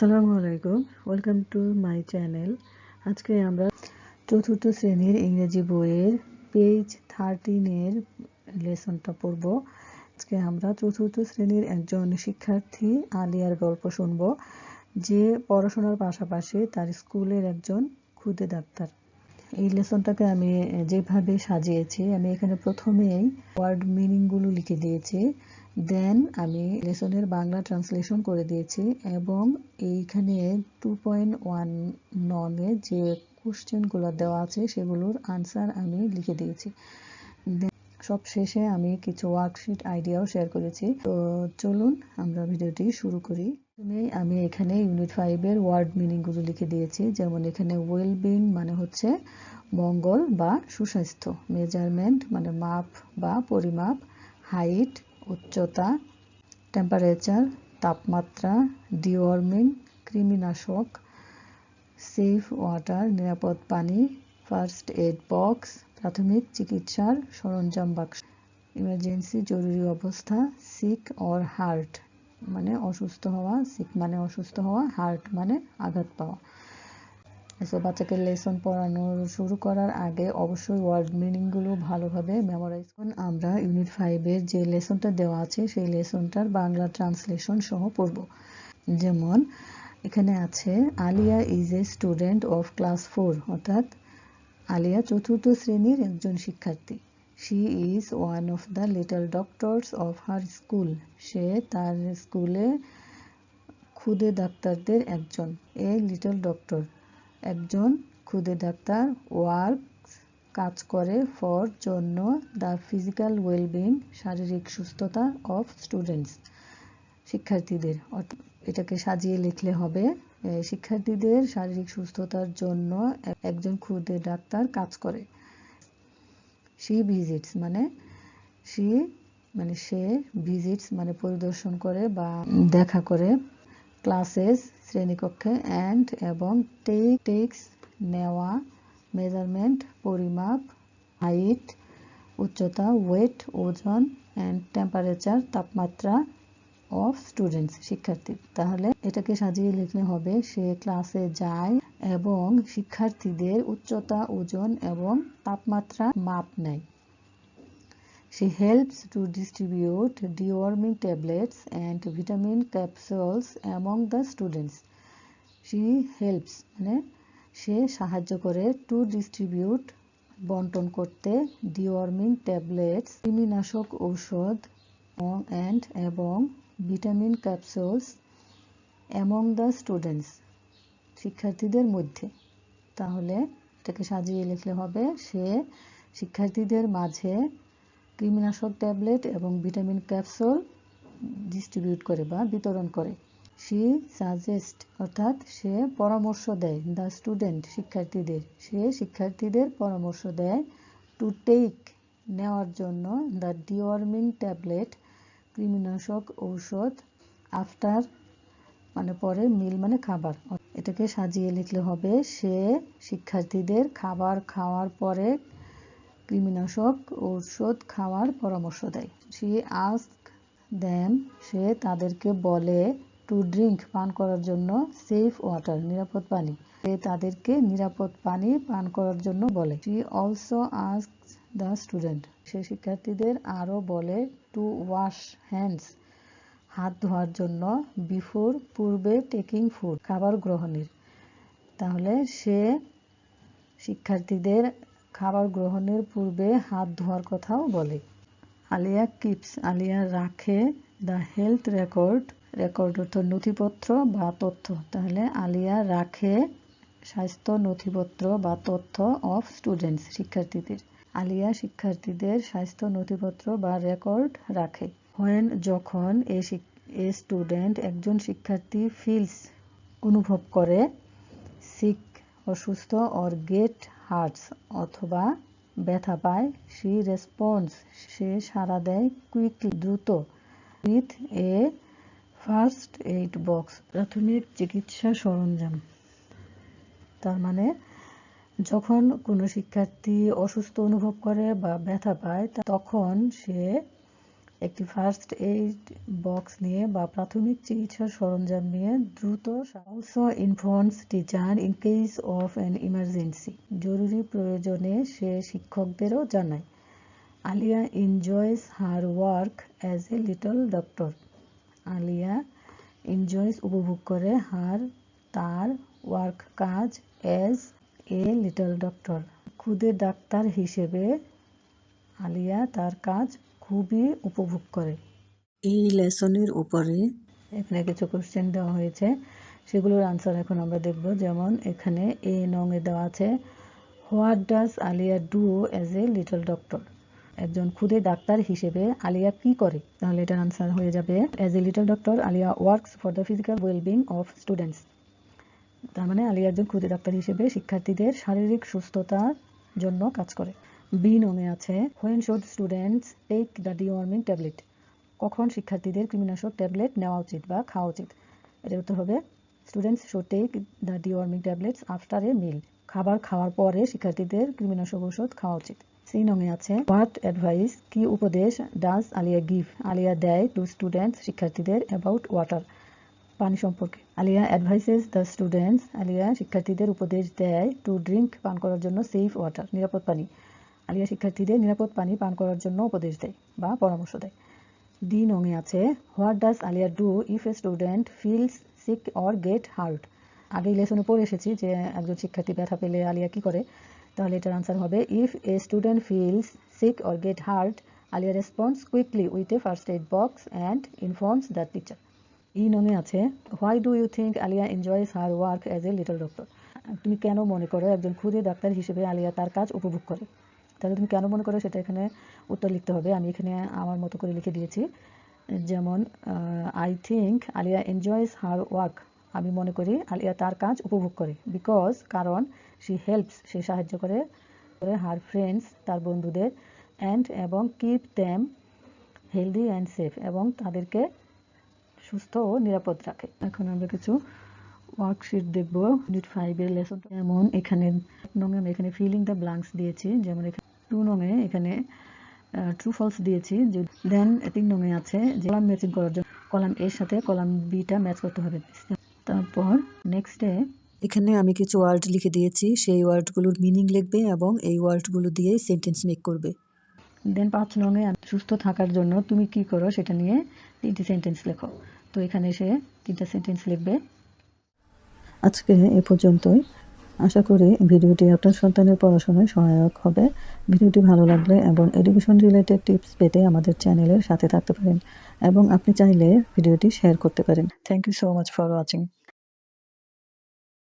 আসসালামু আলাইকুম। Welcome to my channel আজকে আমরা চতুর্থ শ্রেণির ইংরেজি বইয়ের পেজ থার্টিনের লেসনটা পড়ব। আজকে আমরা চতুর্থ শ্রেণির একজন শিক্ষার্থী আলিয়ার গল্প শুনব, যে পড়াশোনার পাশাপাশি তার স্কুলের একজন খুদে ডাক্তার। এই লেসনটাকে আমি যেভাবে সাজিয়েছি, আমি এখানে প্রথমেই ওয়ার্ড মিনিংগুলো লিখে দিয়েছি। দেন আমি লেসনের বাংলা ট্রান্সলেশন করে দিয়েছি এবং এইখানে টু পয়েন্ট ওয়ান ননে যে কোশ্চেনগুলো দেওয়া আছে সেগুলোর আনসার আমি লিখে দিয়েছি। সব শেষে আমি কিছু ওয়ার্কশিট আইডিয়াও শেয়ার করেছি। তো চলুন আমরা ভিডিওটি শুরু করি। প্রথমেই আমি এখানে ইউনিট ফাইভের ওয়ার্ড মিনিংগুলো লিখে দিয়েছি। যেমন এখানে ওয়েলবিং মানে হচ্ছে মঙ্গল বা সুস্বাস্থ্য মেজারমেন্ট মানে মাপ বা পরিমাপ হাইট উচ্চতা টেম্পারেচার তাপমাত্রা ডিওয়ার্মিং কৃমিনাশক সেফ ওয়াটার নিরাপদ পানি ফার্স্ট এড বক্স প্রাথমিক চিকিৎসার সরঞ্জাম বাক্স ইমার্জেন্সি জরুরি অবস্থা সিক অর হার্ট মানে অসুস্থ হওয়া সিক মানে অসুস্থ হওয়া হার্ট মানে আঘাত পাওয়া। সো বাচ্চাকে লেসন পড়ানো শুরু করার আগে অবশ্যই ওয়ার্ড মিনিংগুলো ভালোভাবে মেমোরাইজ করুন। আমরা ইউনিট ফাইভের যে লেসনটা দেওয়া আছে, সেই লেসনটার বাংলা ট্রান্সলেশন সহ পড়ব। যেমন, এখানে আছে, Alia is a student of class four অর্থাৎ, আলিয়া চতুর্থ শ্রেণির একজন শিক্ষার্থী। She is one of the little doctors of her school সে তার স্কুলে খুদে ডাক্তারদের একজন এ লিটল ডক্টর একজন খুদে ডাক্তার ওয়ার্ক কাজ করে ফর জন্য দ্য ফিজিক্যাল ওয়েলবিং, শারীরিক সুস্থতা অফ স্টুডেন্টস, শিক্ষার্থীদের। এটাকে সাজিয়ে লিখলে হবে শিক্ষার্থীদের শারীরিক সুস্থতার জন্য একজন ক্ষুদে ডাক্তার কাজ করে। সি ভিজিটস মানে সি মানে সে ভিজিটস মানে পরিদর্শন করে বা দেখা করে। ক্লাসেস শ্রেণীকক্ষে অ্যান্ড এবং টেক টেক্স নেওয়া মেজারমেন্ট পরিমাপ হাইট উচ্চতা ওয়েট ওজন অ্যান্ড টেম্পারেচার তাপমাত্রা অফ স্টুডেন্টস শিক্ষার্থী। তাহলে এটাকে সাজিয়ে লিখলে হবে, সে ক্লাসে যায় এবং শিক্ষার্থীদের উচ্চতা, ওজন এবং তাপমাত্রা মাপ নেয়। She helps to distribute deworming tablets and vitamin capsules among the students. She helps মানে সে সাহায্য করে টু ডিস্ট্রিবিউট বন্টন করতে ডিওয়ার্মিং ট্যাবলেটস কৃমিনাশক ঔষধ অ্যান্ড এবং vitamin capsules among the students শিক্ষার্থীদের মধ্যে তাহলে এটাকে সাজিয়ে লিখলে হবে, সে শিক্ষার্থীদের মাঝে কৃমিনাশক ট্যাবলেট এবং ভিটামিন ক্যাপসুল ডিস্ট্রিবিউট করে বা বিতরণ করে। সি সাজেস্ট অর্থাৎ সে পরামর্শ দেয় দ্য স্টুডেন্ট শিক্ষার্থীদের। সে শিক্ষার্থীদের পরামর্শ দেয় টু টেক নেওয়ার জন্য দ্য ডিওয়ার্মিং ট্যাবলেট কৃমিনাশক ঔষধ আফটার মানে পরে মিল মানে খাবার। এটাকে সাজিয়ে লিখলে হবে, সে শিক্ষার্থীদের খাবার খাওয়ার পরে কৃমিনাশক ঔষধ খাওয়ার পরামর্শ দেয়। সি আস্ক দেন, সে তাদেরকে বলে টু ড্রিঙ্ক পান করার জন্য সেফ ওয়াটার নিরাপদ পানি। সে তাদেরকে নিরাপদ পানি পান করার জন্য বলে। She also ask the student সে শিক্ষার্থীদের আরও বলে টু ওয়াশ হ্যান্ডস হাত ধোয়ার জন্য বিফোর পূর্বে টেকিং ফুড খাবার গ্রহণের। তাহলে সে শিক্ষার্থীদের খাবার গ্রহণের পূর্বে হাত ধোয়ার কথাও বলে। আলিয়া কিপস, আলিয়া রাখে দ্য হেলথ রেকর্ড রেকর্ড অর্থ নথিপত্র বা তথ্য। তাহলে আলিয়া রাখে স্বাস্থ্য নথিপত্র বা তথ্য অফ স্টুডেন্টস, শিক্ষার্থীদের। আলিয়া শিক্ষার্থীদের স্বাস্থ্য নথিপত্র বা রেকর্ড রাখে। হোয়েন যখন এ স্টুডেন্ট একজন শিক্ষার্থী ফিলস অনুভব করে, সিক, অসুস্থ অর গেট হার্টস অথবা ব্যথা পায় সি রেসপন্স সে সাড়া দেয় কুইকলি, দ্রুত। With a first aid box প্রাথমিক চিকিৎসা সরঞ্জাম। তার মানে যখন কোনো শিক্ষার্থী অসুস্থ অনুভব করে বা ব্যথা পায় তখন সে একটি ফার্স্ট এইড বক্স নিয়ে বা প্রাথমিক চিকিৎসার সরঞ্জাম নিয়ে দ্রুত also informs teacher in case of an emergency জরুরি প্রয়োজনে সে শিক্ষকদেরও জানায়, Alia enjoys her work as a little doctor Alia enjoys উপভোগ করে হার তার ওয়ার্ক কাজ অ্যাজ এ লিটল ডক্টর খুদে ডাক্তার হিসেবে আলিয়া তার কাজ খুবই উপভোগ করে। এই লেসনের উপরে এখানে কিছু কোশ্চেন দেওয়া হয়েছে। সেগুলোর আনসার এখন আমরা দেখব। যেমন এখানে এ নং এ দেওয়া আছে what does Alia do as a little doctor একজন খুদে ডাক্তার হিসেবে আলিয়া কি করে? তাহলে এটার আনসার হয়ে যাবে as a little doctor Alia works for the physical wellbeing of students তার মানে আলিয়া একজন খুদে ডাক্তার হিসেবে শিক্ষার্থীদের শারীরিক সুস্থতার জন্য কাজ করে। বি নমে আছে। When should students take the deworming tablet কখন শিক্ষার্থীদের কৃমিনাশক ট্যাবলেট নেওয়া উচিত বা খাওয়া উচিত? এটার উত্তর হবে students should take the deworming tablets after a meal খাবার খাওয়ার পরে শিক্ষার্থীদের কৃমিনাশক ওষুধ খাওয়া উচিত। সি নমে আছে। হোয়াট অ্যাডভাইস কি উপদেশ ডাজ আলিয়া গিভ আলিয়া দেয় টু স্টুডেন্টস শিক্ষার্থীদের অ্যাবাউট ওয়াটার পানি সম্পর্কে। Alia advises the students Alia শিক্ষার্থীদের উপদেশ দেয় টু ড্রিঙ্ক পান করার জন্য সেফ ওয়াটার নিরাপদ পানি। আলিয়া শিক্ষার্থীদের নিরাপদ পানি পান করার জন্য উপদেশ দেয় বা পরামর্শ দেয়। ডি নঙে আছে, what does Alia do if a student feels sick or get hurt? আগেই লেসনে পড়ে এসেছি যে একজন শিক্ষার্থী ব্যথা পেলে আলিয়া কি করে? তাহলে এটার আনসার হবে, if a student feels sick or get hurt, Alia response quickly with a first aid box and informs the teacher. E নঙে আছে, why do you think Alia enjoys her work as a little doctor? তুমি কেন মনে করো একজন ক্ষুদে doctor হিসেবে আলিয়া তার কাজ উপভোগ করে? তাহলে তুমি কেন মনে করো সেটা এখানে উত্তর লিখতে হবে? আমি এখানে আমার মতো করে লিখে দিয়েছি। যেমন I think Alia enjoys her work আমি মনে করি আলিয়া তার কাজ উপভোগ করে। বিকজ কারণ শি হেল্পস সে সাহায্য করে হার ফ্রেন্ডস তার বন্ধুদের অ্যান্ড এবং keep them healthy and safe এবং তাদেরকে সুস্থ ও নিরাপদ রাখে। এখন আমরা কিছু ওয়ার্কশিট দেখব। ইউনিট ফাইভের লেসন যেমন, এখানে আমি এখানে ফিলিং দ্য ব্লাঙ্কস দিয়েছি। যেমন, এখানে টু নঙে এখানে ট্রু ফলস দিয়েছি। যে দেন তিন নঙে আছে যে কলাম ম্যাচিং করার জন্য কলাম এর সাথে কলাম বিটা ম্যাচ করতে হবে। তারপর নেক্সটে এখানে আমি কিছু ওয়ার্ড লিখে দিয়েছি, সেই ওয়ার্ডগুলোর মিনিং লিখবে এবং এই ওয়ার্ডগুলো দিয়েই সেন্টেন্স মেক করবে। দেন পাঁচ নঙে সুস্থ থাকার জন্য তুমি কি করো, সেটা নিয়ে তিনটি সেন্টেন্স লেখো। তো এখানে সে তিনটা সেন্টেন্স লিখবে। আজকে এ পর্যন্তই। আশা করি ভিডিওটি আপনার সন্তানের পড়াশোনায় সহায়ক হবে। ভিডিওটি ভালো লাগলে এবং এডুকেশন রিলেটেড টিপস পেতে আমাদের চ্যানেলের সাথে থাকতে পারেন এবং আপনি চাইলে ভিডিওটি শেয়ার করতে পারেন। Thank you so much for watching